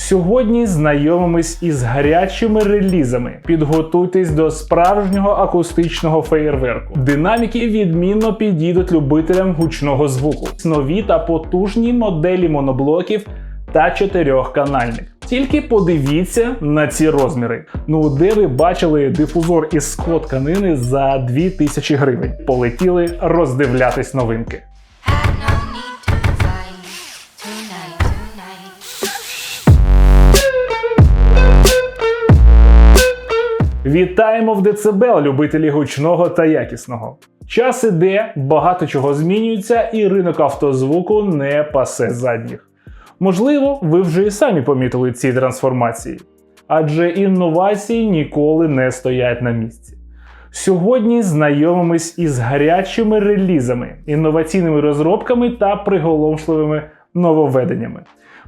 Сьогодні знайомимось із гарячими релізами. Підготуйтесь до справжнього акустичного феєрверку. Динаміки відмінно підійдуть любителям гучного звуку. Нові та потужні моделі моноблоків та чотирьохканальних. Тільки подивіться на ці розміри. Ну де ви бачили дифузор із скло тканини за 2000 гривень? Полетіли роздивлятись новинки. Вітаємо в Децибел, любителі гучного та якісного. Час іде, багато чого змінюється, і ринок автозвуку не пасе задніх. Можливо, ви вже і самі помітили ці трансформації, адже інновації ніколи не стоять на місці. Сьогодні знайомимось із гарячими релізами, інноваційними розробками та приголомшливими нововведеннями.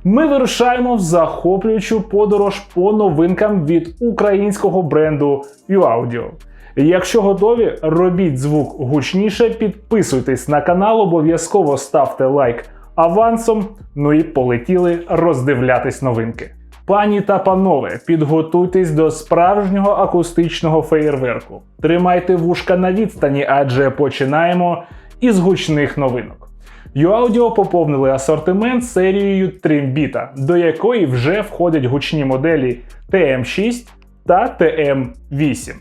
Ми вирушаємо в захоплюючу подорож по новинкам від українського бренду UAudio. Якщо готові, робіть звук гучніше, підписуйтесь на канал, обов'язково ставте лайк авансом. Ну і полетіли роздивлятись новинки. Пані та панове, підготуйтесь до справжнього акустичного феєрверку. Тримайте вушка на відстані, адже починаємо із гучних новинок. UAudio поповнили асортимент серією Trimбіта, до якої вже входять гучні моделі TM6 та TM8.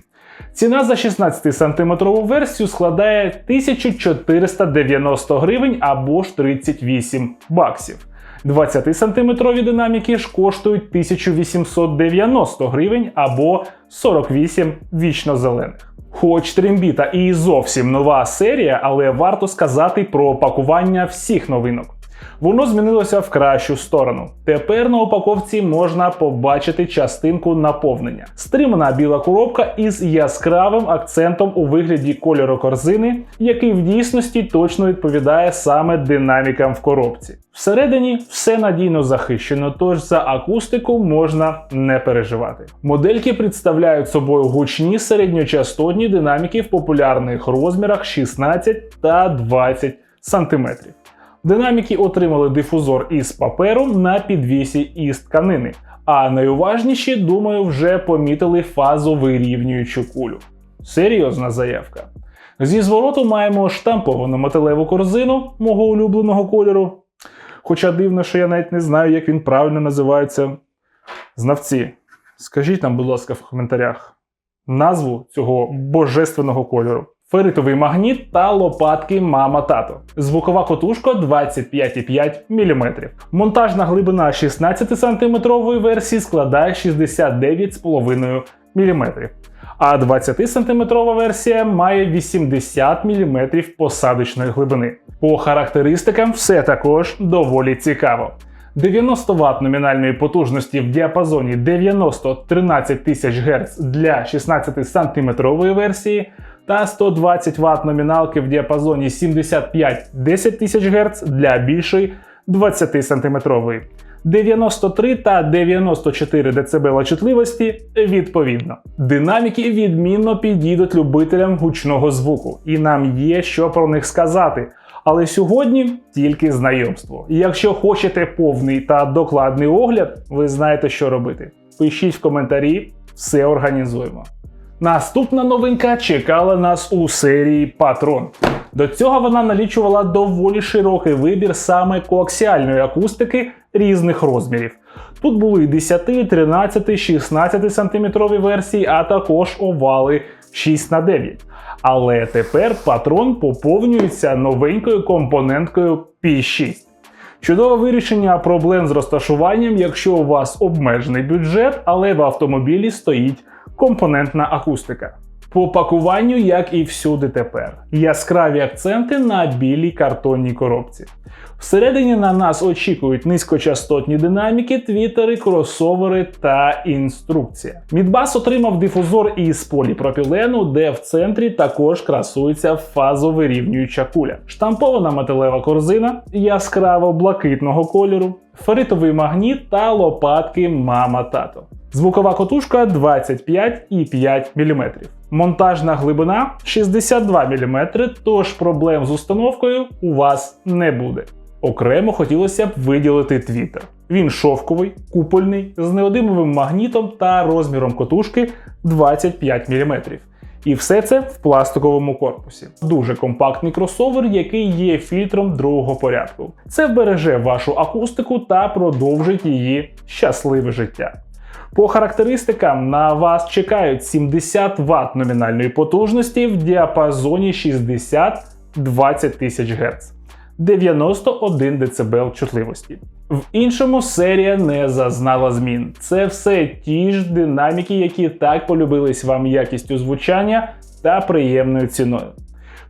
Ціна за 16-сантиметрову версію складає 1490 гривень або ж 38 баксів. 20-сантиметрові динаміки ж коштують 1890 гривень або 48 вічно зелених. Хоч трембіта і зовсім нова серія, але варто сказати про пакування всіх новинок. Воно змінилося в кращу сторону. Тепер на упаковці можна побачити частинку наповнення. Стримана біла коробка із яскравим акцентом у вигляді кольору корзини, який в дійсності точно відповідає саме динамікам в коробці. Всередині все надійно захищено, тож за акустику можна не переживати. Модельки представляють собою гучні середньочастотні динаміки в популярних розмірах 16 та 20 см. Динаміки отримали дифузор із паперу на підвісі із тканини. А найуважніші, думаю, вже помітили фазу вирівнюючу кулю. Серйозна заявка. Зі звороту маємо штамповану металеву корзину мого улюбленого кольору. Хоча дивно, що я навіть не знаю, як він правильно називається. Знавці, скажіть нам, будь ласка, в коментарях назву цього божественного кольору. Феритовий магніт та лопатки мама тато. Звукова котушка 25,5 мм. Монтажна глибина 16-сантиметрової версії складає 69,5 мм. А 20-сантиметрова версія має 80 мм посадочної глибини. По характеристикам все також доволі цікаво. 90 Вт номінальної потужності в діапазоні 90-13 тисяч Гц для 16 сантиметрової версії та 120 Вт номіналки в діапазоні 75-10 тисяч Гц для більшої 20 сантиметрової. 93 та 94 дБ чутливості відповідно. Динаміки відмінно підійдуть любителям гучного звуку, і нам є що про них сказати. Але сьогодні тільки знайомство. Якщо хочете повний та докладний огляд, ви знаєте, що робити. Пишіть в коментарі, все організуємо. Наступна новинка чекала нас у серії Патрон. До цього вона налічувала доволі широкий вибір саме коаксіальної акустики різних розмірів. Тут були 10, 13, 16 сантиметрові версії, а також овали 6 на 9 Але тепер патрон поповнюється новенькою компоненткою P6. Чудове вирішення проблем з розташуванням, якщо у вас обмежений бюджет, але в автомобілі стоїть компонентна акустика. По пакуванню, як і всюди тепер, яскраві акценти на білій картонній коробці. Всередині на нас очікують низькочастотні динаміки, твітери, кросовери та інструкція. Мідбас отримав дифузор із поліпропілену, де в центрі також красується фазовирівнююча куля, штампована металева корзина яскраво блакитного кольору, феритовий магніт та лопатки мама тато. Звукова котушка 25,5 мм. Монтажна глибина 62 мм, тож проблем з установкою у вас не буде. Окремо хотілося б виділити твітер. Він шовковий, купольний, з неодимовим магнітом та розміром котушки 25 мм. І все це в пластиковому корпусі. Дуже компактний кросовер, який є фільтром другого порядку. Це вбереже вашу акустику та продовжить її щасливе життя. По характеристикам на вас чекають 70 Вт номінальної потужності в діапазоні 60-20 тисяч Гц, 91 дБ чутливості. В іншому серія не зазнала змін. Це все ті ж динаміки, які так полюбились вам якістю звучання та приємною ціною.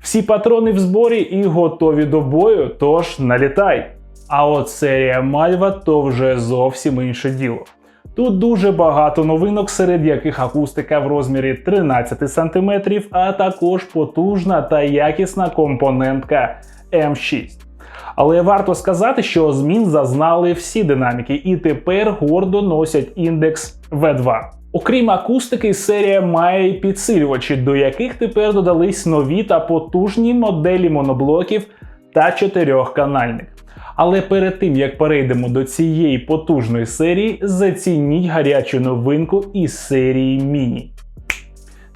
Всі патрони в зборі і готові до бою, тож налітай. А от серія Мальва то вже зовсім інше діло. Тут дуже багато новинок, серед яких акустика в розмірі 13 см, а також потужна та якісна компонентка М6. Але варто сказати, що змін зазнали всі динаміки і тепер гордо носять індекс V2. Окрім акустики, серія має й підсилювачі, до яких тепер додались нові та потужні моделі моноблоків та чотирьохканальник. Але перед тим як перейдемо до цієї потужної серії, зацініть гарячу новинку із серії Міні.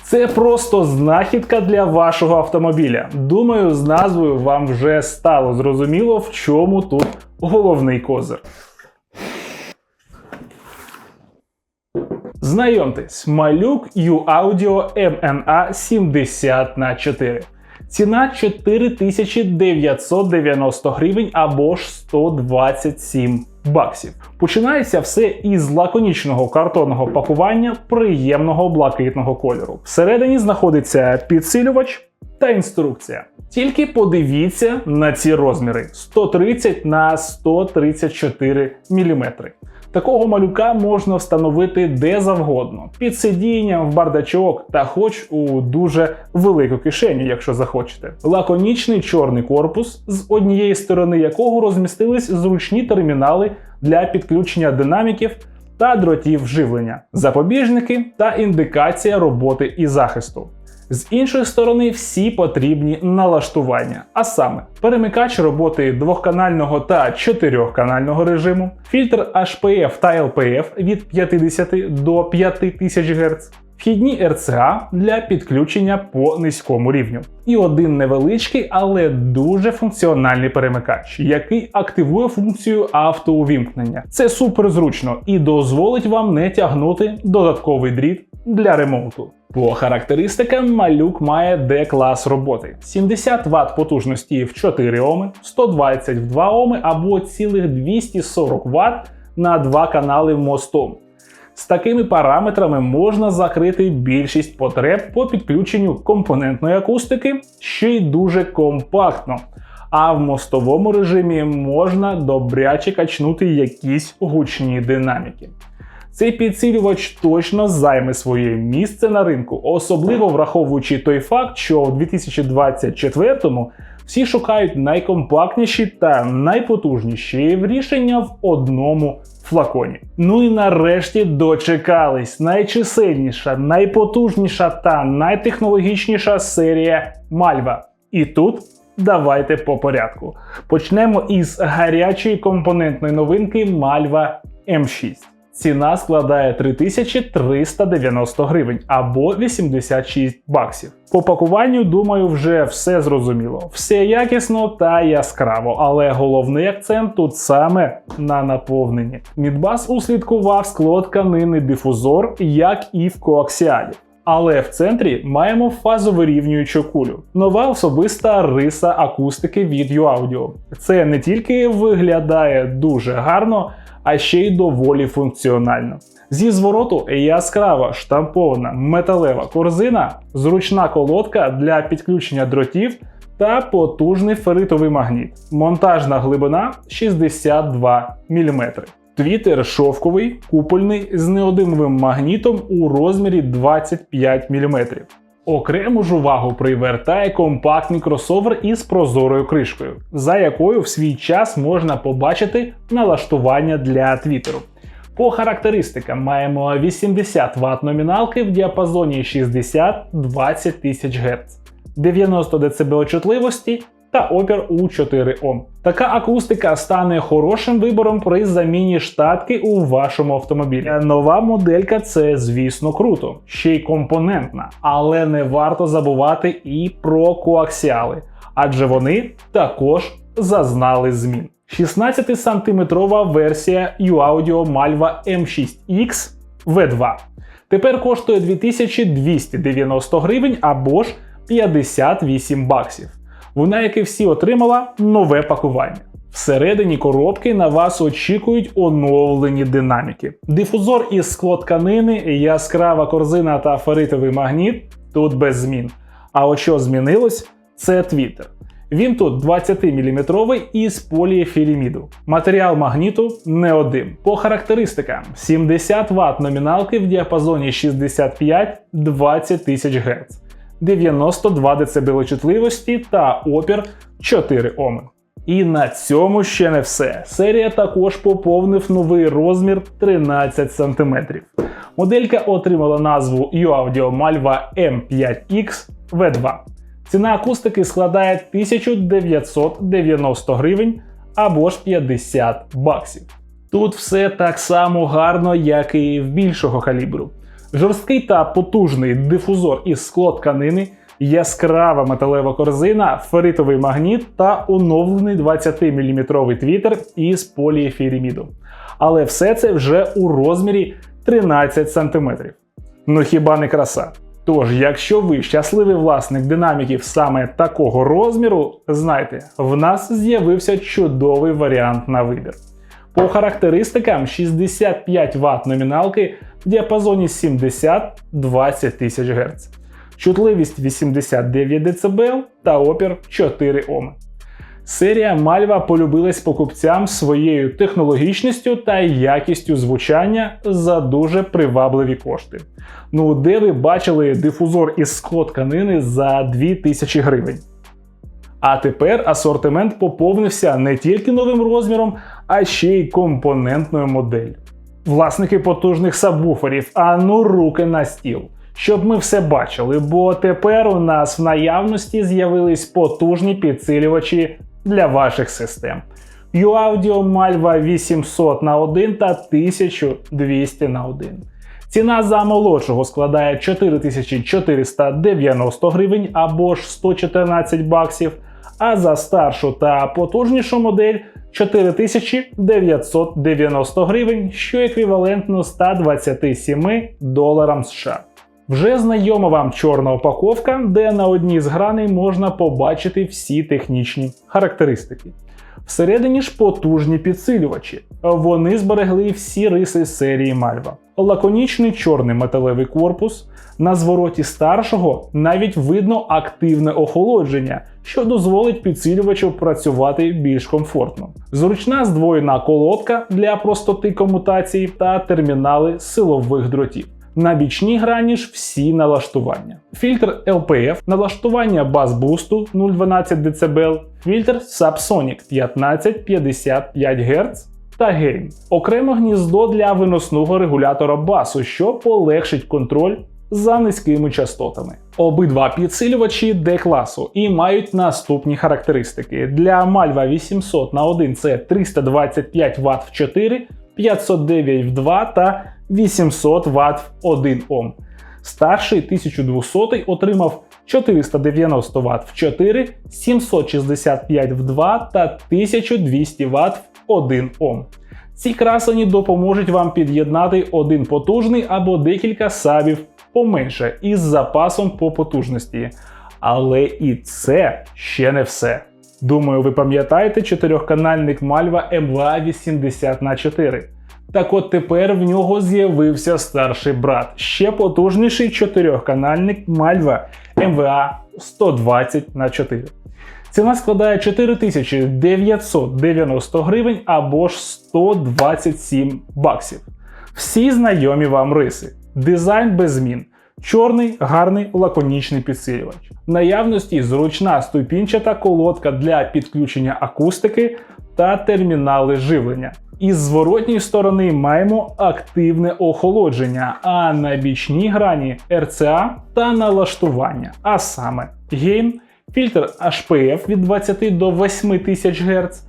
Це просто знахідка для вашого автомобіля. Думаю, з назвою вам вже стало зрозуміло, в чому тут головний козир. Знайомтесь, малюк U-Audio MNA 70 на 4 Ціна 4990 гривень або ж 127 баксів. Починається все із лаконічного картонного пакування приємного блакитного кольору. Всередині знаходиться підсилювач та інструкція. Тільки подивіться на ці розміри: 130 на 134 мм. Такого малюка можна встановити де завгодно, під сидінням, в бардачок та хоч у дуже велику кишеню, якщо захочете. Лаконічний чорний корпус, з однієї сторони якого розмістились зручні термінали для підключення динаміків та дротів живлення, запобіжники та індикація роботи і захисту. З іншої сторони, всі потрібні налаштування, а саме перемикач роботи двохканального та чотирьохканального режиму, фільтр HPF та LPF від 50 до 5000 Гц, вхідні RCA для підключення по низькому рівню, і один невеличкий, але дуже функціональний перемикач, який активує функцію автоувімкнення. Це супер зручно і дозволить вам не тягнути додатковий дріт для ремонту. По характеристикам малюк має D-клас роботи: 70 Вт потужності в 4 Оми, 120 в 2 Оми або цілих 240 Вт на 2 канали в мостом. З такими параметрами можна закрити більшість потреб по підключенню компонентної акустики, ще й дуже компактно. А в мостовому режимі можна добряче качнути якісь гучні динаміки. Цей підсилювач точно займе своє місце на ринку, особливо враховуючи той факт, що в 2024-му всі шукають найкомпактніші та найпотужніші рішення в одному флаконі. Ну і нарешті дочекались найчисельніша, найпотужніша та найтехнологічніша серія Мальва. І тут давайте по порядку. Почнемо із гарячої компонентної новинки Мальва M6. Ціна складає 3390 гривень або 86 баксів. По пакуванню, думаю, вже все зрозуміло. Все якісно та яскраво, але головний акцент тут саме на наповненні. Мідбас услідкував скло тканини дифузор, як і в коаксіалі. Але в центрі маємо фазовирівнюючу кулю. Нова особиста риса акустики від UAudio. Це не тільки виглядає дуже гарно, а ще й доволі функціонально. Зі звороту яскрава штампована металева корзина, зручна колодка для підключення дротів та потужний феритовий магніт. Монтажна глибина 62 мм. Твітер шовковий, купольний з неодимовим магнітом у розмірі 25 мм. Окрему ж увагу привертає компактний кросовер із прозорою кришкою, за якою в свій час можна побачити налаштування для твіттеру. По характеристикам маємо 80 Вт номіналки в діапазоні 60-20 тисяч Гц, 90 дБ чутливості та опір у 4 Ом. Така акустика стане хорошим вибором при заміні штатки у вашому автомобілі. Нова моделька це, звісно, круто, ще й компонентна, але не варто забувати і про коаксіали, адже вони також зазнали змін. 16-сантиметрова версія UAudio Malva M6X V2 тепер коштує 2290 гривень або ж 58 баксів. Вона, як і всі, отримала нове пакування. Всередині коробки на вас очікують оновлені динаміки. Дифузор із склотканини, яскрава корзина та феритовий магніт тут без змін. А от що змінилось, це твіттер. Він тут 20-мм із поліефіреміду. Матеріал магніту не один. По характеристикам 70 Вт номіналки в діапазоні 65-20 тисяч Гц, 92 дБ чутливості та опір 4 Оми. І на цьому ще не все. Серія також поповнив новий розмір 13 см. Моделька отримала назву UAudio Malva M5X V2. Ціна акустики складає 1990 гривень або ж 50 баксів. Тут все так само гарно, як і в більшого калібру. Жорсткий та потужний дифузор із склотканини, яскрава металева корзина, феритовий магніт та оновлений 20-мм твітер із поліефіреміду. Але все це вже у розмірі 13 см. Ну хіба не краса? Тож, якщо ви щасливий власник динаміків саме такого розміру, знайте, в нас з'явився чудовий варіант на вибір. По характеристикам 65 Вт номіналки в діапазоні 70-20 тисяч Гц, чутливість 89 дБ та опір 4 Ом. Серія Мальва полюбилась покупцям своєю технологічністю та якістю звучання за дуже привабливі кошти. Ну, де ви бачили дифузор із склотканини за 2000 гривень? А тепер асортимент поповнився не тільки новим розміром, а ще й компонентною моделлю. Власники потужних сабвуферів, а ну руки на стіл. Щоб ми все бачили, бо тепер у нас в наявності з'явились потужні підсилювачі для ваших систем. UAudio Malva 800 на 1 та 1200 на 1. Ціна за молодшого складає 4490 гривень або ж 114 баксів, а за старшу та потужнішу модель 4990 гривень, що еквівалентно 127 доларам США. Вже знайома вам чорна упаковка, де на одній з граней можна побачити всі технічні характеристики. Всередині ж потужні підсилювачі. Вони зберегли всі риси серії Мальва. Лаконічний чорний металевий корпус. На звороті старшого навіть видно активне охолодження, що дозволить підсилювачу працювати більш комфортно. Зручна здвоєна колодка для простоти комутації та термінали силових дротів. На бічній грані ж всі налаштування. Фільтр LPF, налаштування бас-бусту 0,12 дБ, фільтр Subsonic 1555 Гц та гейм. Окреме гніздо для виносного регулятора басу, що полегшить контроль за низькими частотами. Обидва підсилювачі D-класу і мають наступні характеристики. Для Malva 800 на 1 це 325 Вт в 4, 509 в 2 та 800 Вт в 1 Ом. Старший 1200 отримав 490 Вт в 4, 765 в 2 та 1200 Вт в 1 Ом. Ці красені допоможуть вам під'єднати один потужний або декілька сабів поменше із запасом по потужності. Але і це ще не все. Думаю, ви пам'ятаєте чотирьохканальник Malva MVA 80 на 4 Так от тепер в нього з'явився старший брат, ще потужніший чотирьохканальник Malva MVA 120 на 4 Ціна складає 4990 гривень або ж 127 баксів. Всі знайомі вам риси. Дизайн без змін. Чорний, гарний, лаконічний підсилювач. В наявності зручна ступінчата колодка для підключення акустики та термінали живлення. Із зворотньої сторони маємо активне охолодження, а на бічній грані RCA та налаштування, а саме гейм, фільтр HPF від 20 до 8 тисяч Гц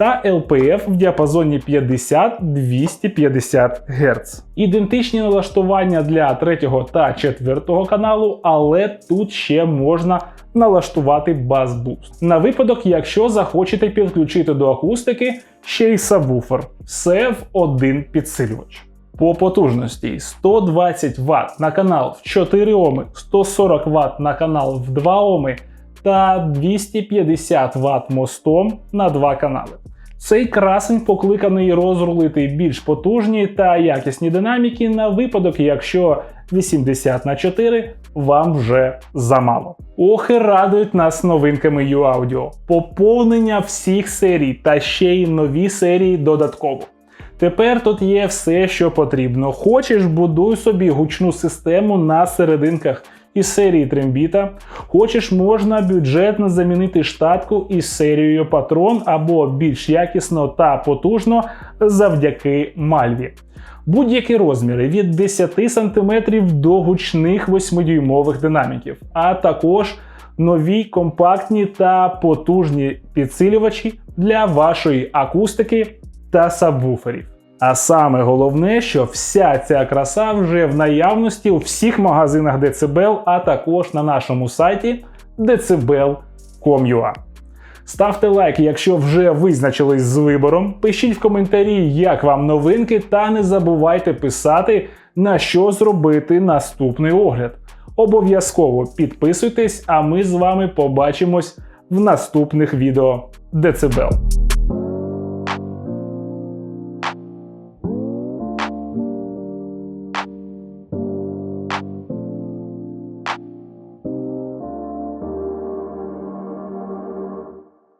та LPF в діапазоні 50-250 Гц. Ідентичні налаштування для третього та четвертого каналу, але тут ще можна налаштувати бас буст. На випадок, якщо захочете підключити до акустики ще й сабвуфер. Все в один підсилювач. По потужності 120 Вт на канал в 4 Оми, 140 Вт на канал в 2 Оми та 250 Вт мостом на 2 канали. Цей красень покликаний розрулити більш потужні та якісні динаміки на випадок, якщо 80 на 4 вам вже замало. Ох і радують нас новинками U-Audio. Поповнення всіх серій та ще й нові серії додатково. Тепер тут є все, що потрібно. Хочеш, будуй собі гучну систему на серединках із серії трембіта. Хочеш, можна бюджетно замінити штатку із серією Патрон або більш якісно та потужно завдяки Мальві. Будь-які розміри від 10 см до гучних 8-дюймових динаміків, а також нові компактні та потужні підсилювачі для вашої акустики та сабвуферів. А саме головне, що вся ця краса вже в наявності у всіх магазинах Decibel, а також на нашому сайті decibel.com.ua. Ставте лайк, якщо вже визначились з вибором. Пишіть в коментарі, як вам новинки, та не забувайте писати, на що зробити наступний огляд. Обов'язково підписуйтесь, а ми з вами побачимось в наступних відео Децибел.